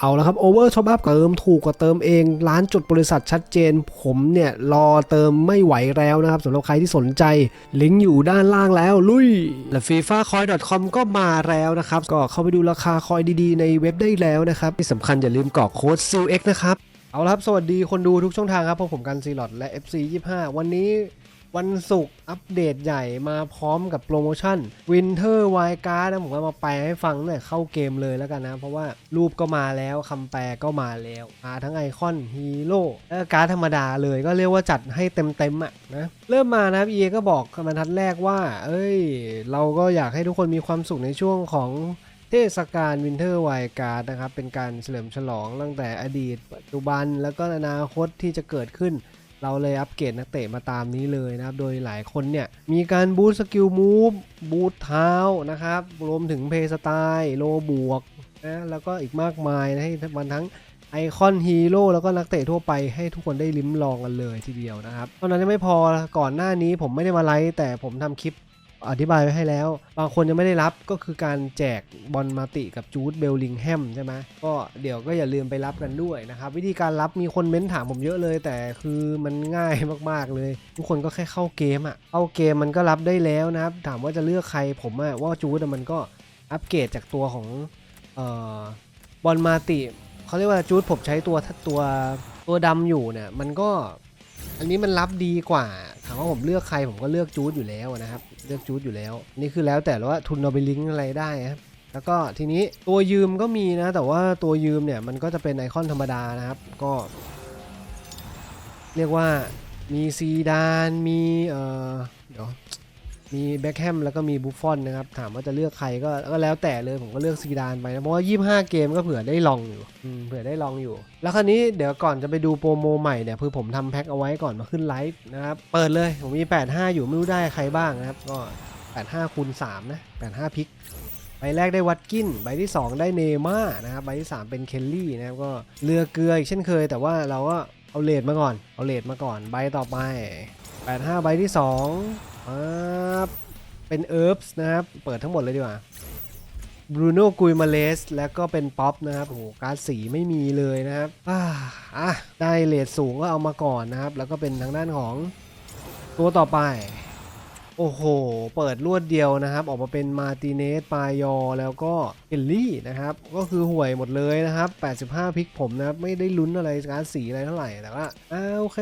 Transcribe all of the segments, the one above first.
เอาละครับโอเวอร์ช็อปอัพเติมถูกกว่าเติมเองร้านจดบริษัทชัดเจน ผมเนี่ยรอเติมไม่ไหวแล้วนะครับสำหรับใครที่สนใจ ลิงก์อยู่ด้านล่างแล้วลุยและ FIFA Coin com ก็มาแล้วนะครับ ก็เข้าไปดูราคาคอยดีๆ ในเว็บได้แล้วนะครับ ที่สำคัญอย่าลืมกรอกโค้ด SEALX นะครับ เอาละครับ สวัสดีคนดูทุกช่องทางครับพบผมกันซีลอดและ FC 25 วันนี้ วันศุกร์อัปเดตใหญ่มาพร้อมกับโปรโมชั่น Winter Wild Card นะผมก็มาแปลให้ฟังเนี่ยเข้าเกมเลยแล้วกันนะ เพราะว่ารูปก็มาแล้วคำแปลก็มาแล้วมาทั้งไอคอนฮีโร่และการ์ดธรรมดาเลยก็เรียกว่าจัดให้เต็มๆอะนะเริ่มมานะครับ EA ก็บอกบรรทัดแรกว่า เอ้ย เราก็อยากให้ทุกคนมีความสุขในช่วงของเทศกาลวินเทอร์ไวการ์ดนะครับ เป็นการเฉลิมฉลองตั้งแต่อดีต ปัจจุบันแล้วก็อนาคตที่จะเกิดขึ้น เราเลยอัปเกรดนักเตะมาตามนี้เลยนะครับ โดยหลายคนเนี่ย มีการบูสต์สกิลมูฟบูทเท้านะครับ รวมถึงเพย์สไตล์โลบวกนะ แล้วก็อีกมากมายนะให้มันทั้งไอคอนฮีโร่แล้วก็นักเตะทั่วไปให้ทุกคนได้ลิ้มลองกันเลยทีเดียวนะครับเท่านั้นยังไม่พอก่อนหน้านี้ผมไม่ได้มาไลฟ์แต่ผมทำคลิป อธิบายไว้ให้แล้ว บางคนยังไม่ได้รับก็คือการแจกบอลมาติกับจูดเบลลิงแฮมใช่ไหมก็เดี๋ยวก็อย่าลืมไปรับกันด้วยนะครับวิธีการรับมีคนเม้นถามผมเยอะเลย แต่คือมันง่ายมากๆเลย ทุกคนก็แค่เข้าเกมอะเข้าเกมมันก็รับได้แล้วนะครับถามว่าจะเลือกใครผมอะว่าจูดมันก็อัปเกรดจากตัวของออบอลมาติเขาเรียกว่าจูดผมใช้ตัวตัวตัวดำอยู่เนี่ยมันก็ อันนี้มันรับดีกว่าถามว่าผมเลือกใครผมก็เลือกจูดอยู่แล้วนะครับ เลือกจูดอยู่แล้ว นี่คือแล้วแต่ว่าทุนเราไปลิงก์อะไรได้ครับแล้วก็ทีนี้ตัวยืมก็มีนะ แต่ว่าตัวยืมเนี่ยมันก็จะเป็นไอคอนธรรมดานะครับ ก็ เรียกว่ามีซีดานมีเอ่อเดี๋ยว มีแบ็คแฮมแล้วก็มีบุฟฟอนนะครับ ถามว่าจะเลือกใครก็ก็แล้วแต่เลยผมก็เลือกซีดานไปนะ เพราะว่า 25 เกมก็เผื่อได้ลองอยู่เผื่อได้ลองอยู่ แล้วคราวนี้เดี๋ยวก่อนจะไปดูโปรโมใหม่เนี่ยคือผมทำแพ็คเอาไว้ก่อนมาขึ้นไลฟ์นะครับ เปิดเลยผมมี 85 อยู่ไม่รู้ได้ใครบ้างนะครับ ก็ 85คูณ3นะ85พิกใบแรกได้วัดกินใบที่ 2 ได้เนม่านะครับใบที่ 3 เป็นเคลลี่นะครับก็เรือเกลืออีกเช่นเคย แต่ว่าเราก็เอาเลดมาก่อนเอาเลดมาก่อนใบต่อไป85ใบที่ 2 ปั๊บเป็นเอิร์ฟส์นะครับ เปิดทั้งหมดเลยดีกว่าบรูโน่กุยมาเลสแล้วก็เป็นป๊อปนะครับโอ้โหการสีไม่มีเลยนะครับอ่าอะได้เลทสูงก็เอามาก่อนนะครับ แล้วก็เป็นทางด้านของตัวต่อไป โอ้โห เปิดรวดเดียวนะครับ ออกมาเป็นมาติเนสปายอ แล้วก็เอลลี่นะครับ ก็คือห่วยหมดเลยนะครับ 85 พิกผมนะครับ ไม่ได้ลุ้นอะไรการสีอะไรเท่าไหร่แต่ว่าอ่าโอเค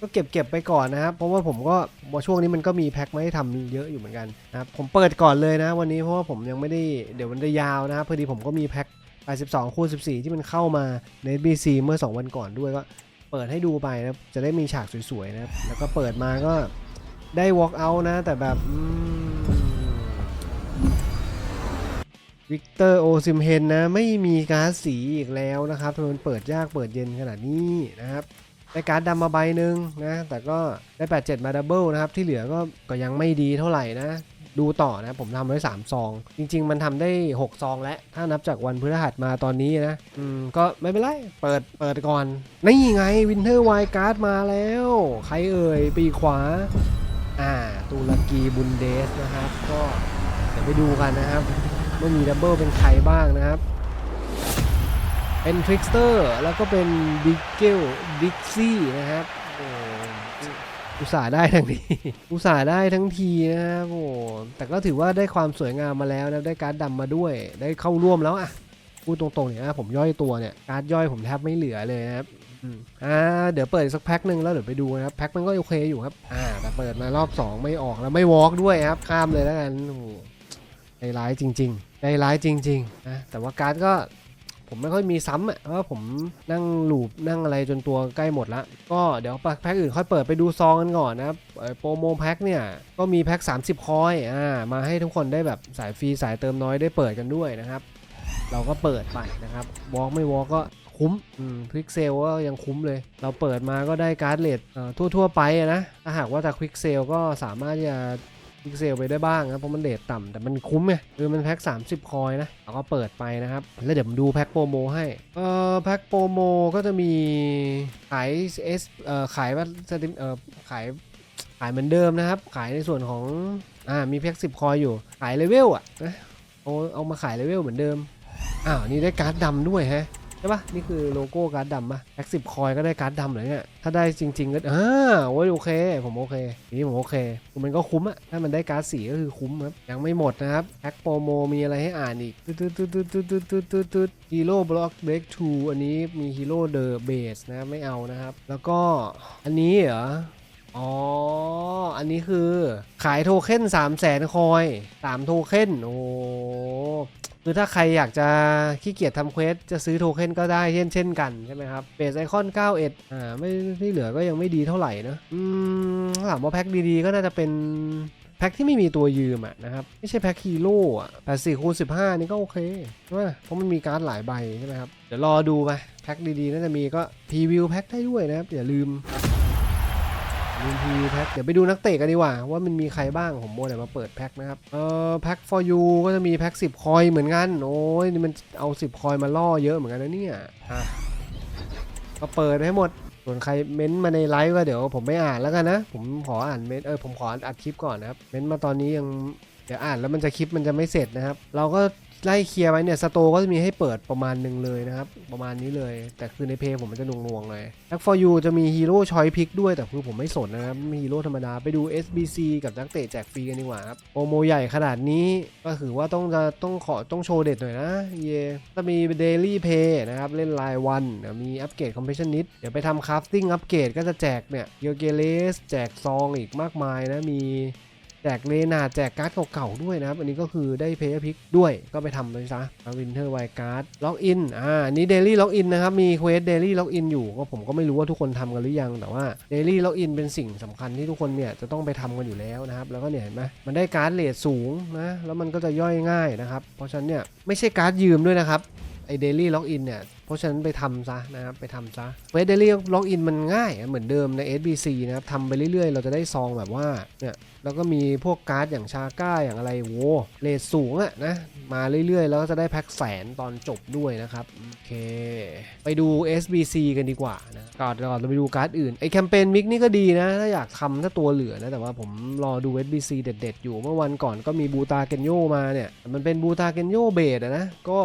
ก็เก็บเก็บไปก่อนนะครับ เพราะว่าผมก็ช่วงนี้มันก็มีแพ็คมาให้ทำเยอะอยู่เหมือนกันนะครับผมเปิดก่อนเลยนะ วันนี้เพราะว่าผมยังไม่ได้เดี๋ยวมันจะยาวนะครับพอดีผมก็มีแพ็ค82คูณ14 ที่มันเข้ามาใน BC เมื่อ 2 วันก่อนด้วยก็เปิดให้ดูไปนะจะได้มีฉากสวยๆนะครับแล้วก็เปิดมาก็ได้ walk out นะ แต่แบบวิกเตอร์โอซิมเฮนนะ ไม่มีการดสีอีกแล้วนะครับทำไมมันเปิดยากเปิดเย็นขนาดนี้นะครับ ได้การ์ดดำมาใบหนึ่งนะ แต่ก็ได้ 87 มาดับเบิลนะครับ ที่เหลือก็ก็ยังไม่ดีเท่าไหร่นะ ดูต่อนะ ผมทำไว้3ซอง จริง ๆ มันทำได้ 6 ซองแล้ว ถ้านับจากวันพฤหัสมาตอนนี้นะ อืม ก็ไม่เป็นไร เปิด เปิดก่อน นี่ไงวินเทอร์ไวการ์ดมาแล้ว ใครเอ่ย ปีขวา อ่า ตุรกีบุนเดสนะครับ ก็เดี๋ยวไปดูกันนะครับว่ามีดับเบิลเป็นใครบ้างนะครับ เป็นทริกสเตอร์แล้วก็เป็นดิกเกลดิกซี่นะครับอุตส่าห์ได้ทั้งทีอุตส่าห์ได้ทั้งทีนะครับโอ้แต่ก็ถือว่าได้ความสวยงามมาแล้วนะได้การ์ดดำมาด้วย ได้เข้าร่วมแล้วอะพูดตรงๆเนี่ยนะผมย่อยตัวเนี่ยการ์ดย่อยผมแทบไม่เหลือเลยนะครับอ่าเดี๋ยวเปิดสักแพ็คหนึ่งแล้วเดี๋ยวไปดูนะครับแพ็คมันก็โอเคอยู่ครับอ่าแต่เปิดมารอบ 2 ไม่ออกแล้วไม่วอล์กด้วยครับข้ามเลยแล้วกันโอ้ใจร้ายจริงๆใจร้ายจริงๆนะแต่ว่าการ์ดก็ ผมไม่ค่อยมีซ้ำอะเพราะผมนั่งหลูบนั่งอะไรจนตัวใกล้หมดละก็เดี๋ยวแพ็คอื่นค่อยเปิดไปดูซองกันก่อนนะครับเอ่อโปรโมแพ็คเนี่ยก็มีแพ็ค30 คอยอ่ามาให้ทุกคนได้แบบสายฟรีสายเติมน้อยได้เปิดกันด้วยนะครับ เราก็เปิดไปนะครับวอล์กไม่วอล์กก็คุ้มควิกเซลก็ยังคุ้มเลย เราเปิดมาก็ได้การ์ดเลทเอ่อทั่ว ๆ ไปนะ ถ้าหากว่าจะควิกเซลก็สามารถที่จะ พิกเซลไปได้บ้างนะเพราะมันเดทต่ำแต่มันคุ้มไงคือมันแพ็ค30 คอยนะเราก็เปิดไปนะครับ แล้วเดี๋ยวผมดูแพ็คโปรโมให้ เอ่อแพ็คโปรโมก็จะมีขายเอสเอ่อขายว่าสติมเอ่อขายขายเหมือนเดิมนะครับ ขายในส่วนของอ่ามีแพ็ค10คอยอยู่ ขายเลเวลอะนะเอาเอามาขายเลเวลเหมือนเดิมอ้าวนี่ได้การ์ดดำด้วยฮะ ใช่ปะนี่คือโลโก้การ์ดดำปะแพ็กสิบคอยก็ได้การ์ดดำเลยเนี่ยถ้าได้จริง ๆ ก็อ่าโอ้ยโอเค ผมโอเคนี้ผมโอเคมันก็คุ้มอะถ้ามันได้การ์ดสีก็คือคุ้มครับยังไม่หมดนะครับแพ็กโปรโมมีอะไรให้อ่านอีกตึ๊ดตึ๊ดตึ๊ดตึ๊ดตึ๊ดตึ๊ดตึ๊ดตึ๊ดฮีโร่บล็อกเบรกทูอันนี้มีฮีโร่เดอะเบสนะไม่เอานะครับ แล้วก็อันนี้เหรออ๋อ อันนี้คือขายโทเค็น3 0 0แสนคอย 3 โทเค็น โอ้ คือถ้าใครอยากจะขี้เกียจทำเควสจะซื้อโทเค็นก็ได้เช่นเช่นกันใช่ไหมครับเบสไอคอน91อ่าไม่ที่เหลือก็ยังไม่ดีเท่าไหร่นะอืมถามว่าแพ็คดีๆก็น่าจะเป็นแพ็คที่ไม่มีตัวยืมอะนะครับ ไม่ใช่แพ็คฮีโร่อะ84คูณ15นี่ก็โอเคใช่ไหมเพราะมันมีการ์ดหลายใบใช่ไหมครับ เดี๋ยวรอดูไปแพ็คดีๆน่าจะมีก็พรีวิวแพ็คได้ด้วยนะครับ อย่าลืม ลืมพีแพ็คเดี๋ยวไปดูนักเตะกันดีกว่า ว่ามันมีใครบ้างผมโมเดี๋ยวมาเปิดแพ็คนะครับ เอ่อแพ็ค for you ก็จะมีแพ็ค 10 คอยเหมือนกัน โอ้ยนี่มันเอา 10 คอยมาล่อเยอะเหมือนกันนะเนี่ยอะก็เปิดให้หมด ส่วนใครเม้นต์มาในไลฟ์ก็เดี๋ยวผมไม่อ่านแล้วกันนะ ผมขออ่านเม้นต์เออผมขออัดคลิปก่อนนะครับ เม้นต์มาตอนนี้ยังเดี๋ยวอ่านแล้วมันจะคลิปมันจะไม่เสร็จนะครับ เราก็ ไล่เคลียร์ไว้เนี่ยสโตก็จะมีให้เปิดประมาณหนึ่งเลยนะครับ ประมาณนี้เลย แต่คือในเพลงผมมันจะนวงๆเลยแพ็ค for you จะมีฮีโร่ชอยพิกด้วยแต่คือผมไม่สนนะครับมีฮีโร่ธรรมดาไปดู SBC กับนักเตะแจกฟรีกันดีกว่าครับโปรโมใหญ่ขนาดนี้ก็คือว่าต้องจะต้องขอต้องโชว์เด็ดหน่อยนะเยจะมี Daily Pay นะครับเล่นรายวันมีอัปเกรด Completionist เดี๋ยวไปทำคราฟติ้งอัปเกรดก็จะแจกเนี่ยเยเกเลสแจกซองอีกมากมายนะมี จกเลนาแจกการ์ดเก่าๆด้วยนะครับ อันนี้ก็คือได้เพย์พิกด้วยก็ไปทำเลยซะวินเทอร์ไวการ์ดล็อกอินอ่านี้เดลี่ล็อกอินนะครับ มีเควสเดลี่ล็อกอินอยู่ก็ผมก็ไม่รู้ว่าทุกคนทำกันหรือยัง แต่ว่าเดลี่ล็อกอินเป็นสิ่งสำคัญที่ทุกคนเนี่ยจะต้องไปทำกันอยู่แล้วนะครับ แล้วก็เนี่ยเห็นไหมมันได้การ์ดเลทสูงนะแล้วมันก็จะย่อยง่ายนะครับ เพราะฉะนั้นเนี่ยไม่ใช่การ์ดยืมด้วยนะครับไอเดลี่ล็อกอินเนี่ย เพราะฉะนั้นไปทำซะนะครับไปทำซะเวทเดลี่ล็อกอินมันง่ายเหมือนเดิมใน SBC นะครับทำไปเรื่อยๆ เราจะได้ซองแบบว่าเนี่ยแล้วก็มีพวกการ์ดอย่างชาก้าอย่างอะไรโวเลทสูงอะนะมาเรื่อยๆ แล้วก็จะได้แพ็คแสนตอนจบด้วยนะครับโอเค ไปดู SBC กันดีกว่านะก่อนก่อนเราไปดูการ์ดอื่นไอแคมเปญมิกนี่ก็ดีนะ ถ้าอยากทำถ้าตัวเหลือนะ แต่ว่าผมรอดู SBC เด็ด ๆ อยู่เมื่อวันก่อนก็มีบูตาเกนโยมาเนี่ยมันเป็นบูตาเกนโยเบสอะนะก็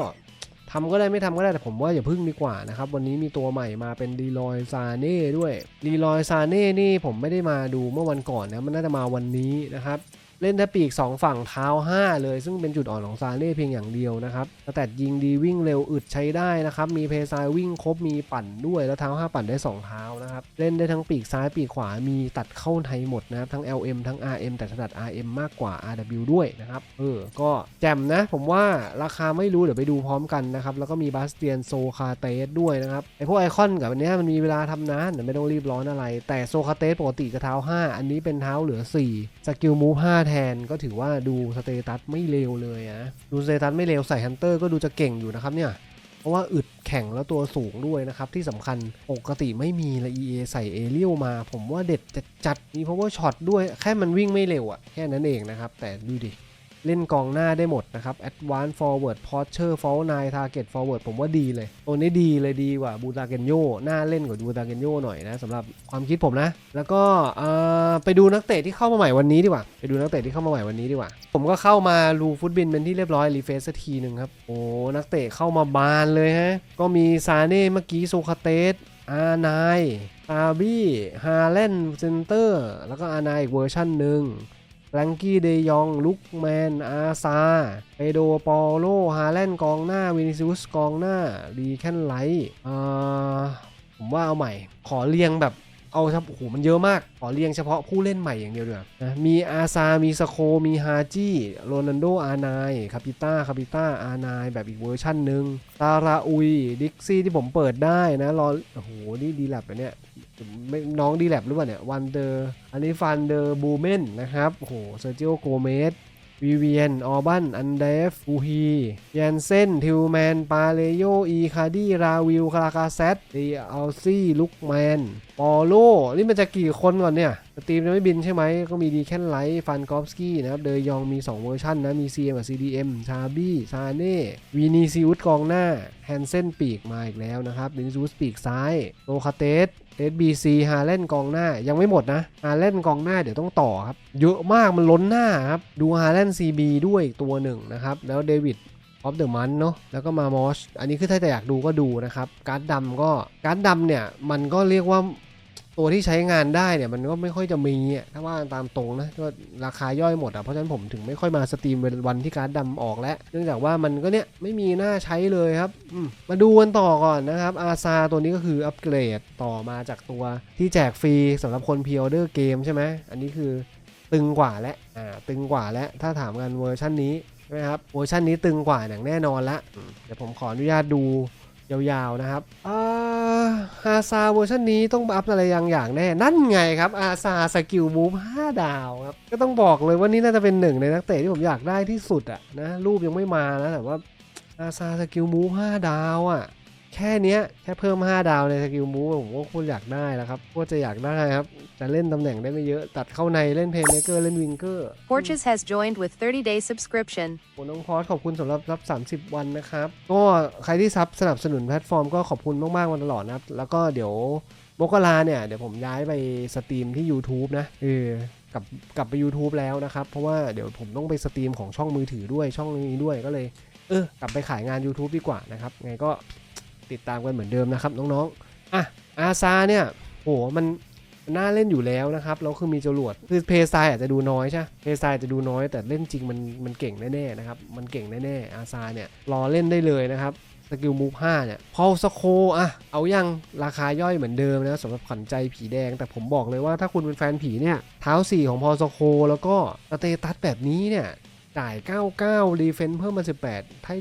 ทำก็ได้ไม่ทำก็ได้แต่ผมว่าอย่าพึ่งดีกว่านะครับ วันนี้มีตัวใหม่มาเป็นดีลอยซาเน่ด้วยดีลอยซาเน่นี่ผมไม่ได้มาดูเมื่อวันก่อนนะมันน่าจะมาวันนี้นะครับ เล่นได้ปีก 2 ฝั่งเท้า 5 เลย ซึ่งเป็นจุดอ่อนของซาเล่เพียงอย่างเดียวนะครับแต่ยิงดีวิ่งเร็วอึดใช้ได้นะครับ มีเพซายวิ่งครบมีปั่นด้วยแล้วเท้า 5 ปั่นได้ 2 เท้านะครับ เล่นได้ทั้งปีกซ้ายปีกขวามีตัดเข้าในหมดนะครับ ทั้ง LM ทั้ง RM แต่ถนัด RM มากกว่า RW ด้วยนะครับเออก็แจ่มนะ ผมว่าราคาไม่รู้เดี๋ยวไปดูพร้อมกันนะครับแล้วก็มีบาสเตียนโซคาเตสด้วยนะครับไอพวกไอคอนกับอันนี้มันมีเวลาทำนานเดี๋ยวไม่ต้องรีบร้อนอะไร แต่โซคาเตสปกติจะเท้า 5 อันนี้เป็นเท้าเหลือ 4 สกิลมูฟ5แทนก็ถือว่าดูสเตตัสไม่เลวเลยนะ ดูสเตตัสไม่เลวใส่ฮันเตอร์ก็ดูจะเก่งอยู่นะครับเนี่ย เพราะว่าอึดแข็งแล้วตัวสูงด้วยนะครับ ที่สำคัญปกติไม่มีละ EA ใส่เอเรียลมา ผมว่าเด็ดจัดจัดมี power shot ด้วยแค่มันวิ่งไม่เร็วอะแค่นั้นเองนะครับ แต่ดูดิ เล่นกองหน้าได้หมดนะครับ Advance Forward Posture Fall 9 Target Forward ผมว่าดีเลย ตัวนี้ดีเลยดีกว่าบูตาเกนโยหน่าเล่นกว่าบูตาเกนโยหน่อยนะสำหรับความคิดผมนะ แล้วก็ไปดูนักเตะที่เข้ามาใหม่วันนี้ดีกว่า ไปดูนักเตะที่เข้ามาใหม่วันนี้ดีกว่า ผมก็เข้ามาลูฟุตบินเป็นที่เรียบร้อยรีเฟซสักทีหนึ่งครับ โอ้ นักเตะเข้ามาบานเลยฮะ ก็มีซาเน่เมื่อกี้โซคาเตสอานายอาบี้ฮาเลนเซนเตอร์ แล้วก็อานายอีกเวอร์ชันหนึ่ง ลงกี้เดยอง ลุกแมน อาซา เปโดปอโล ฮาแลนกองหน้า วินิซิอุสกองหน้าดีแคนไลท์อ่าผมว่าเอาใหม่ ขอเรียงแบบเอาครับโอ้โหมันเยอะมาก ขอเรียงเฉพาะผู้เล่นใหม่อย่างเดียวเดียวนะมีอาซา มีสโค มีฮาจิโรนันโด อานายคาปิต้าคาปิต้า อานายแบบอีกเวอร์ชันหนึ่งตาราอุย ดิกซี่ที่ผมเปิดได้นะ รอ โอ้โห นี่ดีแลบไปเนี่ย น้องดีแลบหรือเปล่าเนี่ยวันเดอร์อันนี้ฟันเดอร์บูเมนนะครับโอ้โหเซอร์จิโอโกเมสวิเวียน ออบัน อันเดฟอูฮียนเซน ทิวแมน ปาเลโย อีคาดีราวิล คาราคาเซตดีอัลซี่ ลุกแมน ปอโล นี่มันจะกี่คนก่อนเนี่ย สตรีมจะไม่บินใช่ไหม ก็มีดีแคนไลท์ฟันกอฟสกี้นะครับ เดยองมี 2 เวอร์ชันนะ มี CM กับ CDM ชาบี้ ซาเน่ วีนีซิอุสกองหน้า แฮนเซนปีกมาอีกแล้วนะครับ เดนิซูสปีกซ้าย โลคาเตส SBC ฮาเล่นกองหน้ายังไม่หมดนะฮาเล่นกองหน้าเดี๋ยวต้องต่อครับ เยอะมากมันล้นหน้าครับดูฮาเล่น CB ด้วยอีกตัวหนึ่งนะครับ แล้วเดวิดออฟเดอะมันเนาะแล้วก็มามอสอันนี้คือถ้าแต่อยากดูก็ดูนะครับ การ์ดดำก็การ์ดดำเนี่ย มันก็เรียกว่า ตัวที่ใช้งานได้เนี่ยมันก็ไม่ค่อยจะมีอะถ้าว่าตามตรงนะก็ราคาย่อยหมดอะเพราะฉะนั้นผมถึงไม่ค่อยมาสตรีมวันที่การ์ดดำออกแล้ว เนื่องจากว่ามันก็เนี่ยไม่มีหน้าใช้เลยครับมมาดูกันต่อก่อนนะครับอาซาตัวนี้ก็คืออัปเกรดต่อมาจากตัวที่แจกฟรีสำหรับคนพิออเดอร์เกมใช่ไหมอันนี้คือตึงกว่าและอ่าตึงกว่าและถ้าถามกันเวอร์ชันนี้ใช่ไหมครับเวอร์ชันนี้ตึงกว่าอย่างแน่นอนละเดี๋ยวผมขออนุญาตดู ยาวๆนะครับอาอาซาเวอร์ชันนี้ต้องอัพอะไรอย่างอย่างแน่ นั่นไงครับอาซาสกิลมูฟ5ดาวครับ ก็ต้องบอกเลยว่านี่น่าจะเป็นหนึ่งในนักเตะที่ผมอยากได้ที่สุดอะนะรูปยังไม่มานะแต่ว่าอาซาสกิลมูฟ5ดาวอะ แค่เนี้ยแค่เพิ่ม 5 ดาวในสกิลมูฟผมก็โคตรอยากได้แล้วครับโคตรจะอยากได้ครับ จะเล่นตำแหน่งได้ไม่เยอะ ตัดเข้าในเล่นเพลย์เมเกอร์เล่นวิงเกอร์ Porches has joined with 30 day subscription. โอ้น้องพอสขอบคุณสำหรับรับ 30 วันนะครับ ก็ใครที่ซับสนับสนุนแพลตฟอร์มก็ขอบคุณมากๆมาตลอดนะครับ แล้วก็เดี๋ยวมกราเนี่ยเดี๋ยวผมย้ายไปสตรีมที่ YouTube นะเออกลับกลับไป YouTube แล้วนะครับ เพราะว่าเดี๋ยวผมต้องไปสตรีมของช่องมือถือด้วยช่องนี้ด้วยก็เลยเออกลับไปขายงาน YouTube ดีกว่านะครับไงก็ ติดตามกันเหมือนเดิมนะครับน้องๆ อะอาซาเนี่ยโหมันน่าเล่นอยู่แล้วนะครับแล้วคือมีจรวดคือเพย์ไซอาจจะดูน้อยใช่เพย์ไซจะดูน้อยแต่เล่นจริงมันมันเก่งแน่ๆนะครับมันเก่งแน่ๆอาซาเนี่ยรอเล่นได้เลยนะครับสกิลมูฟ5เนี่ยพอสโคอะเอายังราคาย่อยเหมือนเดิมนะสำหรับขวัญใจผีแดง แต่ผมบอกเลยว่าถ้าคุณเป็นแฟนผีเนี่ยเท้า 4 ของพอสโค แล้วก็สเตตัสแบบนี้เนี่ยจ่าย 99 รีเฟนเพิ่มมา 18 ถ้า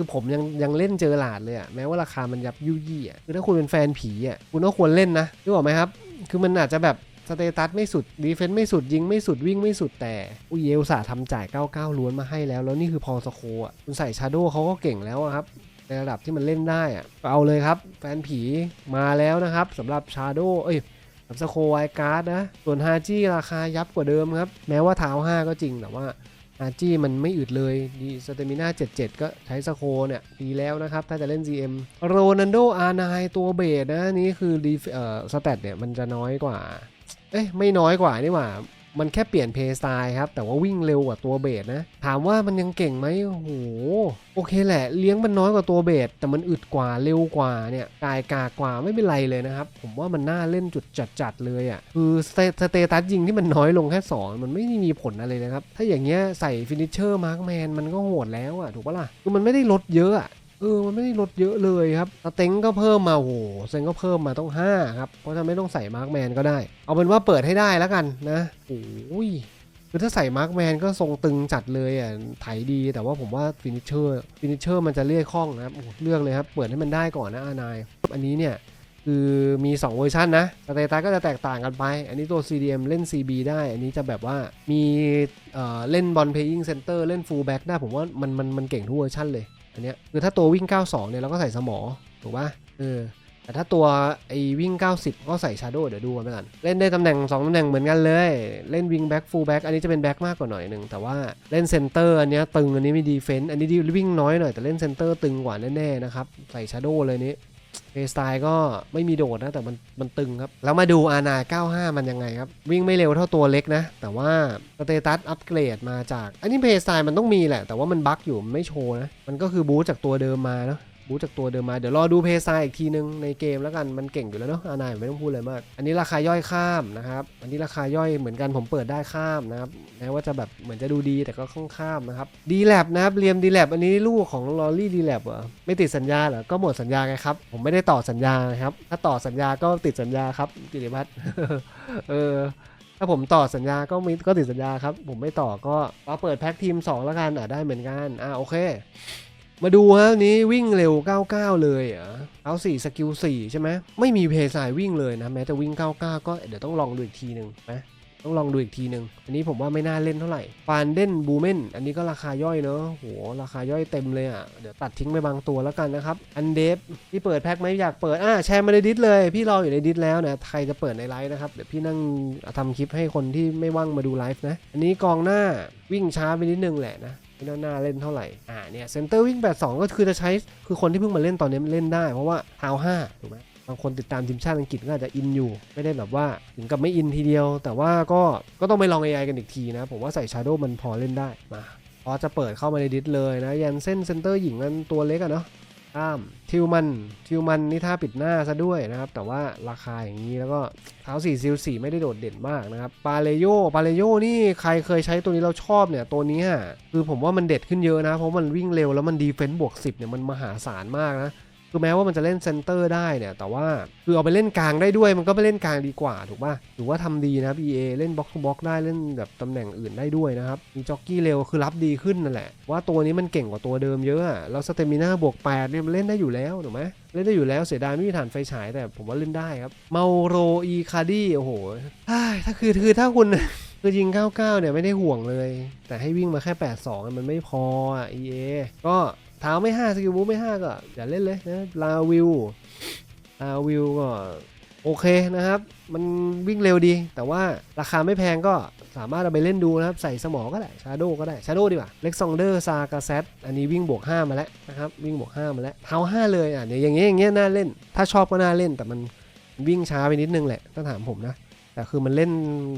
คือผมยังยังเล่นเจอหลาดเลยอะแม้ว่าราคามันยับยุยี่อะคือถ้าคุณเป็นแฟนผีอะคุณก็ควรเล่นนะรู้ออกไหมครับ คือมันอาจจะแบบสเตตัสไม่สุดดีเฟนต์ไม่สุดยิงไม่สุดวิ่งไม่สุดแต่อุยเอลสาห์ทำจ่าย 99 ล้วนมาให้แล้ว แล้วนี่คือพอสโคอะคุณใส่ชาโดเขาก็เก่งแล้วครับ ในระดับที่มันเล่นได้อะเอาเลยครับ แฟนผีมาแล้วนะครับสำหรับชาโดเอ้ยสำหรับสโคไวการ์ดนะ ส่วนฮาจี้ราคายับกว่าเดิมครับ แม้ว่าเท้า5ก็จริงแต่ว่า อาจี้มันไม่อึดเลยดีสเตมิน่า77 ก็ใช้สโคเนี่ยดีแล้วนะครับ ถ้าจะเล่น GM โรนันโดอาร์ไนตัวเบสนะนี่คือดีเอ่อสเตตเนี่ยมันจะน้อยกว่า เอ๊ะไม่น้อยกว่านี่หว่า มันแค่เปลี่ยนเพย์สไตล์ครับ แต่ว่าวิ่งเร็วกว่าตัวเบสนะ ถามว่ามันยังเก่งไหมโอ้โห โอเคแหละ เลี้ยงมันน้อยกว่าตัวเบสแต่มันอึดกว่าเร็วกว่าเนี่ยกายกากว่าไม่เป็นไรเลยนะครับ ผมว่ามันน่าเล่นจุดจัดๆเลยอะ่ะ คือสเตตัสยิงที่มันน้อยลงแค่ 2 มันไม่มีผลอะไรนะครับ ถ้าอย่างเงี้ยใส่ฟินิชเชอร์มาร์กแมนมันก็โหดแล้วอะ่ะถูกปะล่ะ คือมันไม่ได้ลดเยอะอะ เออมันไม่ได้ลดเยอะเลยครับสเต็งก็เพิ่มมาโหเซงก็เพิ่มมาต้อง5ครับเพราะฉะนั้นไม่ต้องใส่มาร์กแมนก็ได้ เอาเป็นว่าเปิดให้ได้แล้วกันนะโอ้ยคือถ้าใส่มาร์กแมนก็ทรงตึงจัดเลยอะไถดีแต่ว่าผมว่าฟินิชเชอร์ฟินิชเชอร์มันจะเลื่อยคล่องนะครับเลือกเลยครับ เปิดให้มันได้ก่อนนะอานาย อันนี้เนี่ยคือมี 2 เวอร์ชันนะสเตตัสก็จะแตกต่างกันไป อันนี้ตัว CDM เล่น CB ได้ อันนี้จะแบบว่ามีเอ่อเล่นบอล playing center เล่น full back ได้ผมว่ามันมันมันเก่งทุกเวอร์ชันเลย อันเนี้ยคือถ้าตัววิ่ง 92 เนี่ยเราก็ใส่สมอถูกป่ะเออแต่ถ้าตัวไอ้วิ่ง 90 ก็ใส่ชาร์โดเดี๋ยวดูกันไปก่อนเล่นได้ตำแหน่ง 2 ตำแหน่งเหมือนกันเลย เล่นวิ่งแบ็กฟูลแบ็กอันนี้จะเป็นแบ็กมากกว่าหน่อยหนึ่งแต่ว่าเล่นเซนเตอร์อันเนี้ยตึงอันนี้ไม่ดีเฟนต์อันนี้วิ่งน้อยหน่อยแต่เล่นเซนเตอร์ตึงกว่าแน่ๆนะครับใส่ชาร์โดเลยนี้ สไตล์ก็ไม่มีโดดนะ แต่มันมันตึงครับ แล้วมาดูอานา95 มันยังไงครับ วิ่งไม่เร็วเท่าตัวเล็กนะ แต่ว่าสเตตัสอัปเกรดมาจาก อันนี้เพย์สไตล์มันต้องมีแหละ แต่ว่ามันบั๊กอยู่มันไม่โชว์นะ มันก็คือบูสจากตัวเดิมมาเนาะ บูจากตัวเดิมมา เดี๋ยวรอดูเพย์ไซอีกทีนึงในเกมแล้วกัน มันเก่งอยู่แล้วเนาะอานายไม่ต้องพูดเลยมาก อันนี้ราคาย่อยข้ามนะครับ อันนี้ราคาย่อยเหมือนกันผมเปิดได้ข้ามนะครับแม้ว่าจะแบบเหมือนจะดูดีแต่ก็ค่อนข้ามนะครับ ดีแลบนะครับ เรียมดีแลบอันนี้ลูกของลอรี่ดีแลบเหรอ ไม่ติดสัญญาเหรอ ก็หมดสัญญาไงครับ ผมไม่ได้ต่อสัญญานะครับ ถ้าต่อสัญญาก็ติดสัญญาครับกิติพัฒน์เออถ้าผมต่อสัญญาก็มีก็ติดสัญญาครับ ผมไม่ต่อก็เอาเปิดแพ็กทีม 2 แล้วกันอะได้เหมือนกันอะโอเค มาดูฮะนี้วิ่งเร็ว 99 เลยเหรอเอา4สกิล4ใช่ไหมไม่มีเพย์สายวิ่งเลยนะ แม้แต่วิ่ง 99 ก็เดี๋ยวต้องลองดูอีกทีหนึ่งนะต้องลองดูอีกทีหนึ่งอันนี้ผมว่าไม่น่าเล่นเท่าไหร่ฟานเดนบูเมนอันนี้ก็ราคาย่อยเนอะโหราคาย่อยเต็มเลยอะ เดี๋ยวตัดทิ้งไปบางตัวแล้วกันนะครับ อันเดฟพี่เปิดแพ็คไหมอยากเปิด อ่าแชร์มาในดิสเลย พี่รออยู่ในดิสแล้วนะ ใครจะเปิดในไลฟ์นะครับ เดี๋ยวพี่นั่งทำคลิปให้คนที่ไม่ว่างมาดูไลฟ์นะ อันนี้กองหน้าวิ่งช้าไปนิดนึงแหละนะ ไม่น่าน่าเล่นเท่าไหร่ อ่าเนี่ยเซนเตอร์วิ่ง82ก็คือจะใช้คือคนที่เพิ่งมาเล่นตอนนี้เล่นได้ เพราะว่าเท้าถูกไหมบางคนติดตามทีมชาติอังกฤษก็อาจจะอินอยู่ ไม่ได้แบบว่าถึงกับไม่อินทีเดียว แต่ว่าก็ก็ต้องไปลอง AI กันอีกทีนะ ผมว่าใส่ชาร์ดอมันพอเล่นได้มาพอจะเปิดเข้ามาในดิสเลยนะยันเส้นเซนเตอร์หญิงนั้นตัวเล็กอะเนาะ ข้ามทิวมันทิวมันนี่ถ้าปิดหน้าซะด้วยนะครับ แต่ว่าราคาอย่างนี้แล้วก็เท้าสี่ซิลสี่ไม่ได้โดดเด่นมากนะครับปาเลโยปาเลโยนี่ใครเคยใช้ตัวนี้เราชอบเนี่ยตัวนี้คือผมว่ามันเด็ดขึ้นเยอะนะ เพราะมันวิ่งเร็วแล้วมันดีเฟนซ์บวก10เนี่ยมันมหาศาลมากนะ คือแม้ว่ามันจะเล่นเซนเตอร์ได้เนี่ย แต่ว่าคือเอาไปเล่นกลางได้ด้วย มันก็ไปเล่นกลางดีกว่าถูกป่ะถือว่าทำดีนะครับ EA เล่นบล็อกทูบล็อกได้เล่นแบบตำแหน่งอื่นได้ด้วยนะครับ มีจ็อกกี้เร็วคือรับดีขึ้นนั่นแหละ ว่าตัวนี้มันเก่งกว่าตัวเดิมเยอะแล้วสเตมิน่าบวก8เนี่ยมันเล่นได้อยู่แล้วถูกไหมเล่นได้อยู่แล้วเสียดายไม่มีฐานไฟฉายแต่ผมว่าเล่นได้ครับเมาโรอีคาดี้โอ้โหถ้าคือคือถ้าคุณคือยิง 99 เนี่ยไม่ได้ห่วงเลย แต่ให้วิ่งมาแค่ 82 มันไม่พออะ EA ก็ เท้าไม่5สกิลบูไม่5ก็อย่าเล่นเลยนะลาวิวลาวิวก็โอเคนะครับ มันวิ่งเร็วดี แต่ว่าราคาไม่แพงก็สามารถเอาไปเล่นดูนะครับ ใส่สมอก็ได้ชาโดก็ได้ชาโดดีกว่าเล็กซองเดอร์ซากาเซตอันนี้วิ่งบวก 5 มาแล้วนะครับ วิ่งบวก 5 มาแล้วเท้า5เลยอะเนี่ยอย่างเงี้ยอย่างเงี้ยน่าเล่น ถ้าชอบก็น่าเล่น แต่มันวิ่งช้าไปนิดนึงแหละ ถ้าถามผมนะ แต่คือมันเล่น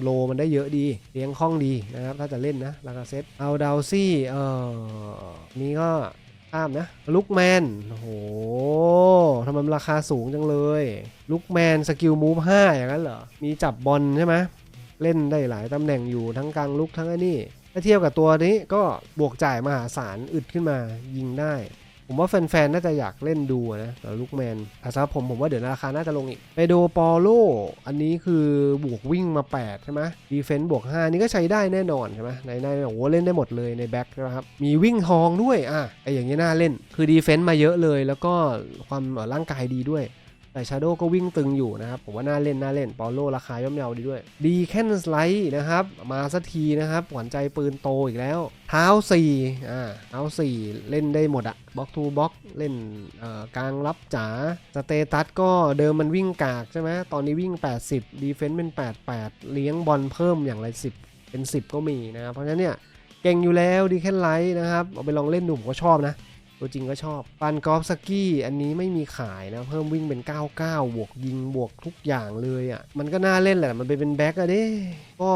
โลมันได้เยอะดี เลี้ยงคล่องดีนะครับ ถ้าจะเล่นนะลากาเซตเอาดาวซี่เออนี่ก็ ข้ามนะลุกแมนโอ้โหทำไมมันราคาสูงจังเลยลุกแมนสกิลมูฟ5อย่างนั้นเหรอ มีจับบอลใช่ไหมเล่นได้หลายตำแหน่งอยู่ทั้งกลางลุกทั้งไอ้นี่ถ้าเทียบกับตัวนี้ก็บวกจ่ายมหาศาลอึดขึ้นมายิงได้ ผมว่าแฟนๆ น่าจะอยากเล่นดูนะแต่ลูกแมนแต่สำหรับผมผมว่าเดี๋ยวราคาน่าจะลงอีก ไปโดปอโลอันนี้คือบวกวิ่งมา 8 ใช่ไหมดีเฟนต์บวก 5 นี่ก็ใช้ได้แน่นอนใช่ไหมในในโอ้โหเล่นได้หมดเลยในแบ็คนะครับ มีวิ่งทองด้วยอะไออย่างนี้น่าเล่น คือดีเฟนต์มาเยอะเลย แล้วก็ความร่างกายดีด้วย แต่ชาโดก็วิ่งตึงอยู่นะครับ ผมว่าน่าเล่นน่าเล่น ปอโลราคาย่อมเยาดีด้วย ดีแคนสไลด์นะครับ มาสักทีนะครับหวานใจปืนโตอีกแล้ว เท้า4อ่าเท้า4 เล่นได้หมดอะบล็อกทูบล็อกเล่นกลางรับจ๋าสเตตัสก็เดิมมันวิ่งกากใช่ไหมตอนนี้วิ่ง 80 ดีเฟนซ์เป็น 88 เลี้ยงบอลเพิ่มอย่างไร 10 เป็น 10 ก็มีนะครับเพราะฉะนั้นเนี่ยเก่งอยู่แล้วดีแค่ไลท์นะครับเอาไปลองเล่นดูผมก็ชอบนะ ตัวจริงก็ชอบ ปันกอล์ฟสกี้อันนี้ไม่มีขายนะ เพิ่มวิ่งเป็น 99 บวกยิงบวกทุกอย่างเลยอะ่ะ มันก็น่าเล่นแหละ มันไปเป็นแบ็กอะเด้ ก็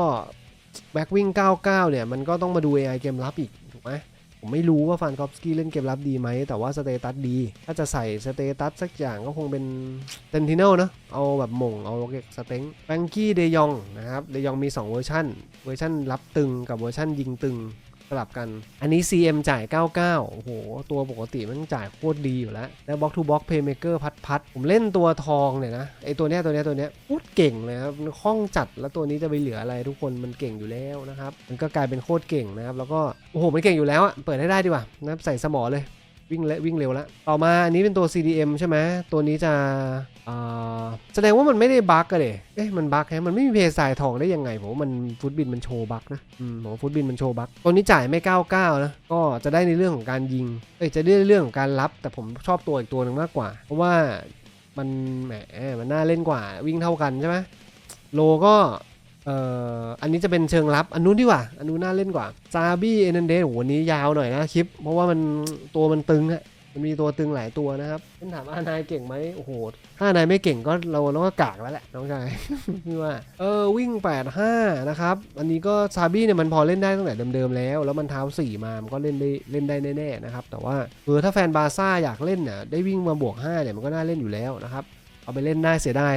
แบ็กวิ่ง 99 เนี่ย มันก็ต้องมาดู AI เกมรับอีก ถูกไหมผมไม่รู้ว่าฟันกอฟสกี้เล่นเกมรับดีไหม แต่ว่าสเตตัสดี ถ้าจะใส่สเตตัสสักอย่างก็คงเป็นเซนติเนลนะเอาแบบหม่ง เอาเก็กสเต็งแบงกี้เดยองนะครับ เดยองมี 2 เวอร์ชันเวอร์ชันรับตึงกับเวอร์ชันยิงตึง สลับกัน อันนี้ CM จ่าย 99 โอ้โห ตัวปกติมันจ่ายโคตรดีอยู่แล้ว แล้วบล็อกทูบล็อกเพย์เมเกอร์พัดพัดผมเล่นตัวทองเนี่ยนะ ไอตัวเนี้ยตัวเนี้ยตัวเนี้ยพูดเก่งเลยครับคล่องจัด แล้วตัวนี้จะไปเหลืออะไรทุกคนมันเก่งอยู่แล้วนะครับ มันก็กลายเป็นโคตรเก่งนะครับ แล้วก็ โอ้โห มันเก่งอยู่แล้วอะเปิดให้ได้ดีกว่านะใส่สมอเลย วิ่งเละวิ่งเร็วแล้วต่อมาอันนี้เป็นตัว CDM ใช่ไหมตัวนี้จะอ่าแสดงว่ามันไม่ได้บั๊กอะเดเอ๊ะมันบั๊กแฮะมันไม่มีเพย์สายทองได้ยังไงผมว่ามันฟุตบินมันโชว์บั๊กนะอืมผมว่าฟุตบินมันโชว์บั๊กตัวนี้จ่ายไม่99นะก็จะได้ในเรื่องของการยิงเอ้ยจะได้ในเรื่องของการรับ แต่ผมชอบตัวอีกตัวหนึ่งมากกว่า เพราะว่ามันแหมมันน่าเล่นกว่าวิ่งเท่ากันใช่ไหมโลก็ เอ่ออันนี้จะเป็นเชิงรับ อันนู้นดีกว่า อันนู้นน่าเล่นกว่าซาบี้เอเนเดโหวันนี้ยาวหน่อยนะคลิป เพราะว่ามันตัวมันตึงอะมันมีตัวตึงหลายตัวนะครับเป็นถามว่านายเก่งไหมโอ้โห ถ้านายไม่เก่งก็เราเราก็กากแล้วแหละน้องชาย พี่ว่า เออวิ่ง 85 นะครับ อันนี้ก็ซาบี้เนี่ยมันพอเล่นได้ตั้งแต่เดิมๆแล้ว แล้วมันเท้า 4 มา มันก็เล่นได้เล่นได้แน่ๆนะครับ แต่ว่าเออถ้าแฟนบาร์ซ่าอยากเล่นน่ะได้วิ่งมาบวก 5 เนี่ยมันก็น่าเล่นอยู่แล้วนะครับ เอาไปเล่นได้เสียดาย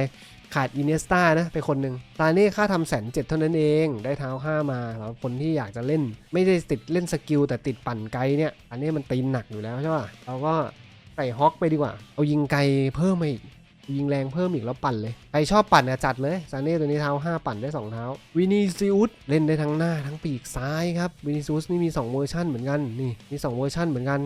ขาดอินเนสตานะไปคนหนึ่งตาเน่ค่าทำแสนเจ็ดเท่านั้นเอง ได้เท้า5มาสำหรับคนที่อยากจะเล่น ไม่ได้ติดเล่นสกิลแต่ติดปั่นไกลเนี่ยอันนี้มันตีนหนักอยู่แล้วใช่ป่ะเราก็ใส่ฮอกไปดีกว่า เอายิงไกลเพิ่มมาอีกยิงแรงเพิ่มอีกแล้วปั่นเลยใครชอบปั่นเนี่ยจัดเลยซาเน่ตัวนี้เท้า 5 ปั่นได้ 2 เท้า วินิซิอุสเล่นได้ทั้งหน้าทั้งปีกซ้ายครับ วินิซิอุสนี่มี 2 เวอร์ชันเหมือนกันนี่มี 2 เวอร์ชันเหมือนกัน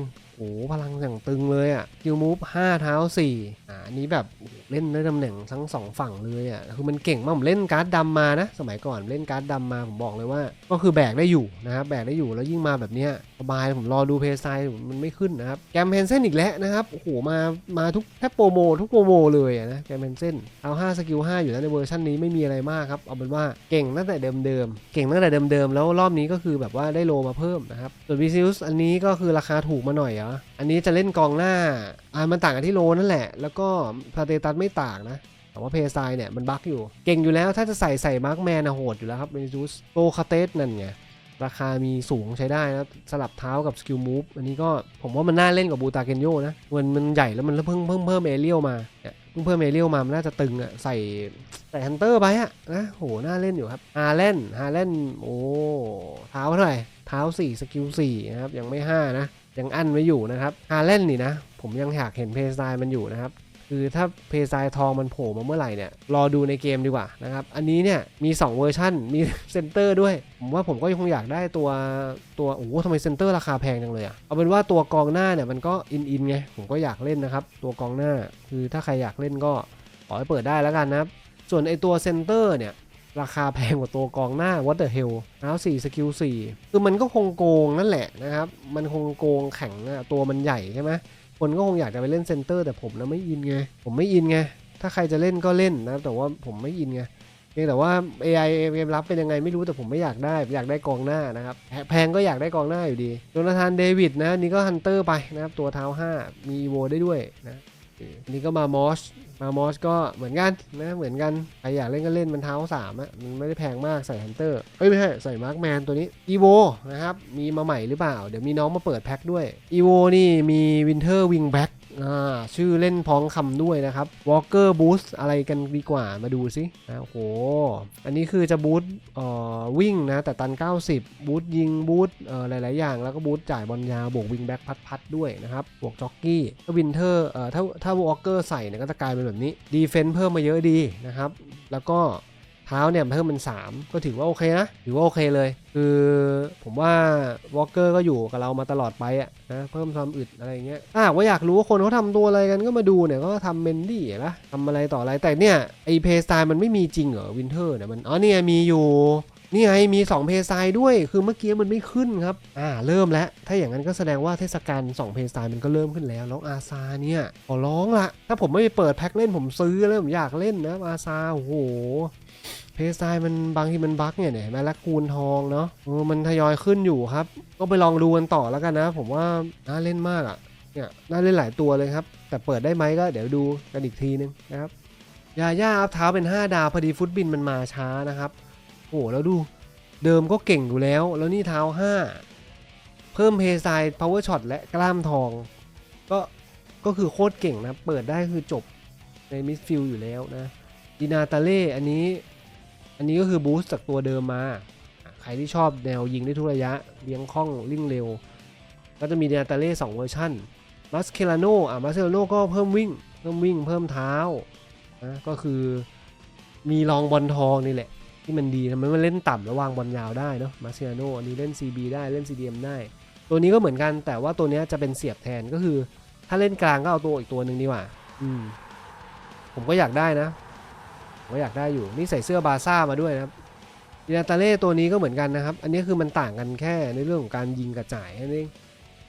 พลังอย่างตึงเลยอะคิวมูฟ5เท้า4อ่าอันนี้แบบเล่นได้ตำแหน่งทั้งสองฝั่งเลยอะคือมันเก่งมากผมเล่นการ์ดดำมานะ สมัยก่อนเล่นการ์ดดำมาผมบอกเลยว่า ก็คือแบกได้อยู่นะครับแบกได้อยู่แล้วยิ่งมาแบบเนี้ย สบายผมรอดูเพย์ไซด์มันไม่ขึ้นนะครับ แกมเพนเซนอีกแล้วนะครับ โอ้โห มา มาทุกแทบโปรโม ทุกโปรโมเลยนะ แกมเพนเซนเอา 5 สกิล 5 อยู่แล้วในเวอร์ชันนี้ไม่มีอะไรมากครับ เอาเป็นว่าเก่งตั้งแต่เดิมๆ เก่งตั้งแต่เดิมๆ แล้วรอบนี้ก็คือแบบว่าได้โลมาเพิ่มนะครับ ส่วนวิซิลส์อันนี้ก็คือราคาถูกมาหน่อยเหรออันนี้จะเล่นกองหน้า อ่า มันต่างกันที่โลนั่นแหละ แล้วก็พาเตตัสไม่ต่างนะแต่ว่าเพย์ไซเนี่ยมันบั๊กอยู่ เก่งอยู่แล้วถ้าจะใส่ใส่มาร์กแมนอะโหดอยู่แล้วครับเบนิซูสโตคาเตสนั่นไง ราคามีสูงใช้ได้นะสลับเท้ากับสกิลมูฟอันนี้ก็ผมว่ามันน่าเล่นกับบูตาเกนโยนะมันมันใหญ่แล้วมันเพิ่งเพิ่งเพิ่มเอเรียลมาเพิ่งเพิ่มเอเรียลมามันน่าจะตึงอะใส่ใส่ฮันเตอร์ไปอะนะโหน่าเล่นอยู่ครับฮาเล่นฮาเล่นโอ้เท้าเท่าไหร่เท้า4สกิล4นะครับยังไม่ 5 นะยังอั้นไว้อยู่นะครับฮาเล่นนี่นะผมยังอยากเห็นเพย์สไตล์มันอยู่นะครับ คือถ้าเพย์สไตล์ทองมันโผล่มาเมื่อไหร่เนี่ยรอดูในเกมดีกว่านะครับอันนี้เนี่ยมี 2 เวอร์ชันมีเซนเตอร์ด้วย ผมว่าผมก็ยังคงอยากได้ตัวตัวโอ้โหทำไมเซนเตอร์ราคาแพงจังเลยอะเอาเป็นว่าตัวกองหน้าเนี่ยมันก็อินอินไงผมก็อยากเล่นนะครับ ตัวกองหน้าคือถ้าใครอยากเล่นก็ขอให้เปิดได้แล้วกันนะครับส่วนไอตัวเซนเตอร์เนี่ยราคาแพงกว่าตัวกองหน้า What the hell แล้ว4สกิล4คือมันก็คงโกงนั่นแหละนะครับ มันคงโกงแข็งอะตัวมันใหญ่ใช่ไหม คนก็คงอยากจะไปเล่นเซนเตอร์แต่ผมนะไม่อินไง ผมไม่อินไง ถ้าใครจะเล่นก็เล่นนะ แต่ว่าผมไม่อินไงเพียงแต่ว่า AI เกมรับเป็นยังไงไม่รู้แต่ผมไม่อยากได้ อยากได้กองหน้านะครับ แพงก็อยากได้กองหน้าอยู่ดีโจนาธานเดวิดนะนี่ก็ฮันเตอร์ไปนะครับตัวเท้า 5 มีโวได้ด้วยนะ นนี้ก็มามอสมามอสก็เหมือนกันนะ เหมือนกันใครอยากเล่นก็เล่นมันเท้าสามอะมันไม่ได้แพงมากใส่ฮันเตอร์เอ้ยไม่ใช่ใส่มาร์คแมนตัวนี้อีโวนะครับ มีมาใหม่หรือเปล่า เดี๋ยวมีน้องมาเปิดแพ็คด้วยอีโวนี่มีวินเทอร์วิงแบ็ก ชื่อเล่นพ้องคำด้วยนะครับวอลเกอร์บูสอะไรกันดีกว่ามาดูสิโอ้โห อันนี้คือจะบูสวิ่งนะ แต่ตัน 90 บูสยิงบูสหลาย ๆ อย่าง แล้วก็บูสจ่ายบอลยาวบวกวิงแบ็กพัด ๆ ด้วยนะครับ บวกจ็อกกี้ถ้าวินเทอร์ถ้าถ้าวอลเกอร์ใส่เนี่ยก็จะกลายเป็นแบบนี้ดีเฟนส์เพิ่มมาเยอะดีนะครับ แล้วก็ เท้าเนี่ยเพิ่มเป็น 3 ก็ถือว่าโอเคนะถือว่าโอเคเลย คือผมว่าวอลเกอร์ก็อยู่กับเรามาตลอดไปอะนะเพิ่มความอึดอะไรเงี้ยถ้าว่าอยากรู้ว่าคนเขาทำตัวอะไรกันก็มาดูเนี่ยก็ทำเมนดี้นะทำอะไรต่ออะไรแต่เนี่ยไอเพย์สไตล์มันไม่มีจริงเหรอวินเทอร์เนี่ยมันอ๋อเนี่ยมีอยู่นี่ไงมี 2 เพย์สไตล์ด้วย คือเมื่อกี้มันไม่ขึ้นครับ อ่า เริ่มแล้ว ถ้าอย่างนั้นก็แสดงว่าเทศกาล2เพย์สไตล์มันก็เริ่มขึ้นแล้ว แล้วอาซาเนี่ยขอร้องละ ถ้าผมไม่ไปเปิดแพ็คเล่นผมซื้อแล้วผมอยากเล่นนะอาซาโอ้โห เพสไตมันบางทีมันบั๊กเนี่ยเนี่ยเห็นไหมและคูณทองเนาะเออมันทยอยขึ้นอยู่ครับ ก็ไปลองดูกันต่อแล้วกันนะ ผมว่าน่าเล่นมากอะ่ะเนี่ยน่าเล่นหลายตัวเลยครับ แต่เปิดได้ไหมก็เดี๋ยวดูกันอีกทีนึงนะครับยาย่าอัพเท้าเป็น 5 ดาวพอดีฟุตบินมันมาช้านะครับโอ้โหแล้วดูเดิมก็เก่งอยู่แล้ว แล้วนี่เท้า 5 เพิ่มเพย์ไซพาวเวอร์ช็อตและกล้ามทอง ก็ก็คือโคตรเก่งนะ เปิดได้คือจบในมิดฟิลด์อยู่แล้วนะดินาตาเล่อันนี้ อันนี้ก็คือบูสต์จากตัวเดิมมา ใครที่ชอบแนวยิงได้ทุกระยะ เลี้ยงคล่องลิ่งเร็ว ก็จะมีเดนาตาเล่สองเวอร์ชันมัสเคลาโนอะมัสเคลาโนก็เพิ่มวิ่ง เพิ่มวิ่งเพิ่มเท้านะก็คือมีรองบอลทองนี่แหละ ที่มันดีทำไมมันเล่นต่ำแล้ววางบอลยาวได้เนาะมาเซียโนอันนี้เล่น CB ได้เล่น CDM ได้ ตัวนี้ก็เหมือนกันแต่ว่าตัวนี้จะเป็นเสียบแทนก็คือ ถ้าเล่นกลางก็เอาตัวอีกตัวหนึ่งดีกว่า อืมผมก็อยากได้นะ ก็อยากได้อยู่ นี่ใส่เสื้อบาซ่ามาด้วยนะครับดินาตาเล่ตัวนี้ก็เหมือนกันนะครับ อันนี้คือมันต่างกันแค่ในเรื่องของการยิงกระจ่ายนั่นเอง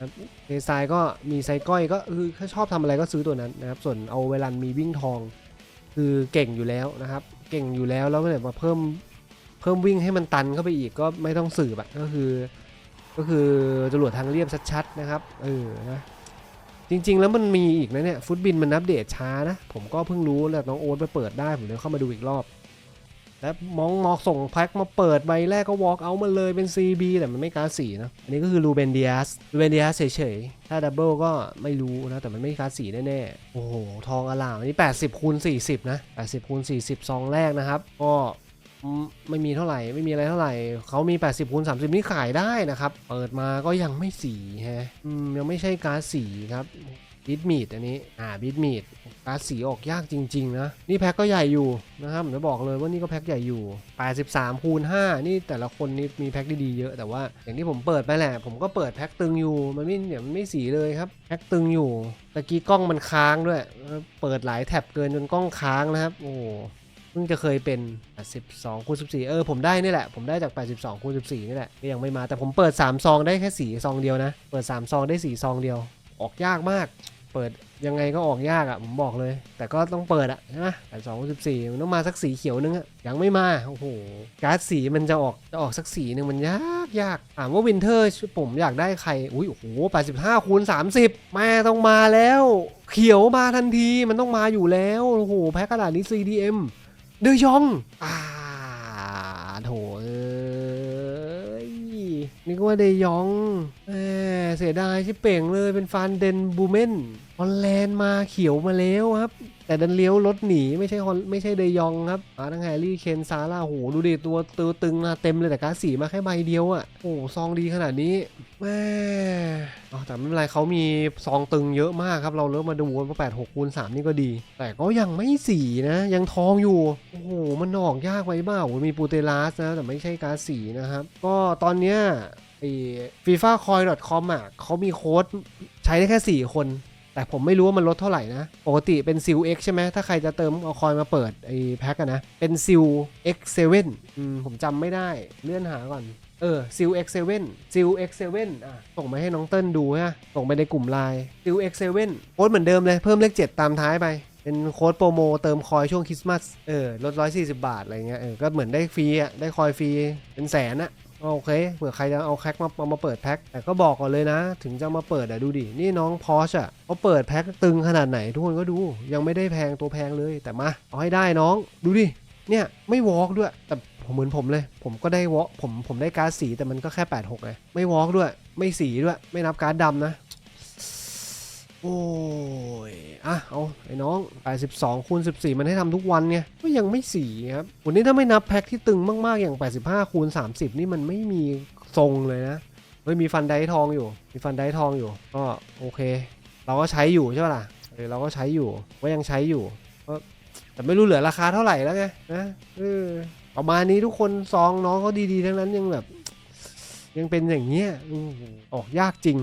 ครับเทซายก็มีไซก้อยก็คือถ้าชอบทำอะไรก็ซื้อตัวนั้นนะครับ ส่วนเอาเวลันมีวิ่งทอง คือเก่งอยู่แล้วนะครับ เก่งอยู่แล้วแล้วก็เนี่ยมาเพิ่มเพิ่มวิ่งให้มันตันเข้าไปอีกก็ไม่ต้องสืบอะก็คือ ก็คือจรวดทางเรียบชัดๆนะครับเออนะ จริง ๆ แล้วมันมีอีกนะเนี่ยฟุตบินมันอัปเดตช้านะ ผมก็เพิ่งรู้แล้วน้องโอ๊ตไปเปิดได้ ผมเลยเข้ามาดูอีกรอบ แล้วมองมอกส่งแพ็คมาเปิดใบแรกก็วอล์กเอามาเลยเป็น CB แต่มันไม่การ์ดสีนะ อันนี้ก็คือรูเบนเดียสรูเบนเดียสเฉยๆ ถ้าดับเบิลก็ไม่รู้นะ แต่มันไม่การ์ดสีแน่ๆ โอ้โห ทองอลามอันนี้ 80คูณ40 นะ 80คูณ40 ซองแรกนะครับ ก็ ไม่มีเท่าไหร่ไม่มีอะไรเท่าไหร่เขามี 80คูณ30 นี่ขายได้นะครับ เปิดมาก็ยังไม่สีฮะยังไม่ใช่การ์ดสีครับบิดมีดอันนี้ อ่าบิดมีดการดสีออกยากจริง ๆ นะ นี่แพ็คก็ใหญ่อยู่นะครับจะบอกเลยว่านี่ก็แพ็คใหญ่อยู่ 83คูณ5นี่แต่ละคนนี่มีแพ็คดีๆเยอะ แต่ว่าอย่างที่ผมเปิดไปแหละ ผมก็เปิดแพ็คตึงอยู่ มันไม่เนี่ยมันไม่สีเลยครับ แพ็คตึงอยู่ ตะกี้กล้องมันค้างด้วย เปิดหลายแท็บเกินจนกล้องค้างนะครับ โอ้ พิ่งจะเคยเป็น82คูณ14 เออ ผมได้นี่แหละ ผมได้จาก 82คูณ14 นี่แหละ ก็ยังไม่มา แต่ผมเปิด 3 ซองได้แค่สีซองเดียวนะ เปิด 3 ซองได้สีซองเดียว ออกยากมาก เปิดยังไงก็ออกยากอะ่ะ ผมบอกเลย แต่ก็ต้องเปิดอะ่ะใช่ไหมแต่สองสิบสี่มันต้องมาสักสีเขียวนึงอะ่ะ ยังไม่มา โอ้โห การ์ดสีมันจะออกจะออกสักสีหนึ่งมันยากยากถามว่าวินเทอร์ผมอยากได้ใคร อุ้ยโอ้โหแปดสิบห้าคูณสามสิบแม่ต้องมาแล้ว เขียวมาทันที มันต้องมาอยู่แล้ว โอ้โห แพ็คกระดาษนี้ CDM เดยอง อ่าโถเอ้ยนึกว่าเดยองเออเสียดายที่เป่งเลยเป็นฟานเดนบูเมนฮอลแลนด์มาเขียวมาแล้วครับ แต่ดันเลี้ยวรถหนีไม่ใช่ฮอลไม่ใช่เดยองครับอาทั้งแฮร์รี่เคนซาร่าโหดูดิตัวตัวตึงมาเต็มเลยแต่การสีมาแค่ใบเดียวอะ่ะโอ้ซองดีขนาดนี้แม่อ๋อแต่ไม่เป็นไรเขามีซองตึงเยอะมากครับเราเริ่มมาดูกันว่า8 6คูณ3นี่ก็ดี แต่ก็ยังไม่สีนะยังทองอยู่โอ้โหมันออกยากไว้บ้ามีปูเตลัสนะแต่ไม่ใช่การสีนะครับ ก็ตอนเนี้ยไอ้ FIFA coin com อะเขามีโค้ดใช้ได้แค่ 4 คน แต่ผมไม่รู้ว่ามันลดเท่าไหร่นะปกติเป็นซิล X ใช่ไหมถ้าใครจะเติมเอาคอยมาเปิดไอ้แพ็กนะ เป็นซิล X7 อืมผมจำไม่ได้เลื่อนหาก่อนเออซิล X7 ซิล X7 อะส่งมาให้น้องเติ้ลดูฮะส่งไปในกลุ่มไลน์ซิล X7 โค้ดเหมือนเดิมเลยเพิ่มเลข 7 ตามท้ายไป เป็นโค้ดโปรโมเติมคอยช่วงคริสต์มาสเออลด140 บาทอะไรเงี้ยเออก็เหมือนได้ฟรีอะได้คอยฟรีเป็นแสนอะ โอเคเผื่อใครจะเอาแพ็คมาเอามาเปิดแพ็คแต่ก็บอกก่อนเลยนะ ถึงจะมาเปิดอะดูดิ นี่น้องพอชอะเขาเปิดแพ็คตึงขนาดไหนทุกคนก็ดู ยังไม่ได้แพงตัวแพงเลยแต่มาเอาให้ได้น้องดูดิเนี่ยไม่วอล์กด้วย แต่ผมเหมือนผมเลย ผมก็ได้วอล์กผมผมได้การ์ดสีแต่มันก็แค่ 86ไงไม่วอล์กด้วย ไม่สีด้วย ไม่นับการ์ดดำนะ โอ้ย อะ เอาไอ้น้อง 82คูณ14 มันให้ทำทุกวันไงก็ยังไม่สีครับ วันนี้ถ้าไม่นับแพ็คที่ตึงมาก ๆ อย่าง 85คูณ30 นี่มันไม่มีทรงเลยนะเฮ้ยมีฟันไดทองอยู่ มีฟันไดทองอยู่ ก็โอเค เราก็ใช้อยู่ใช่ป่ะล่ะเออเราก็ใช้อยู่ ก็ยังใช้อยู่ก็แต่ไม่รู้เหลือราคาเท่าไหร่แล้วไงนะเออประมาณนี้ทุกคนซองน้องเขาดีๆ ทั้งนั้นยังแบบ ยังเป็นอย่างเงี้ยออกยากจริง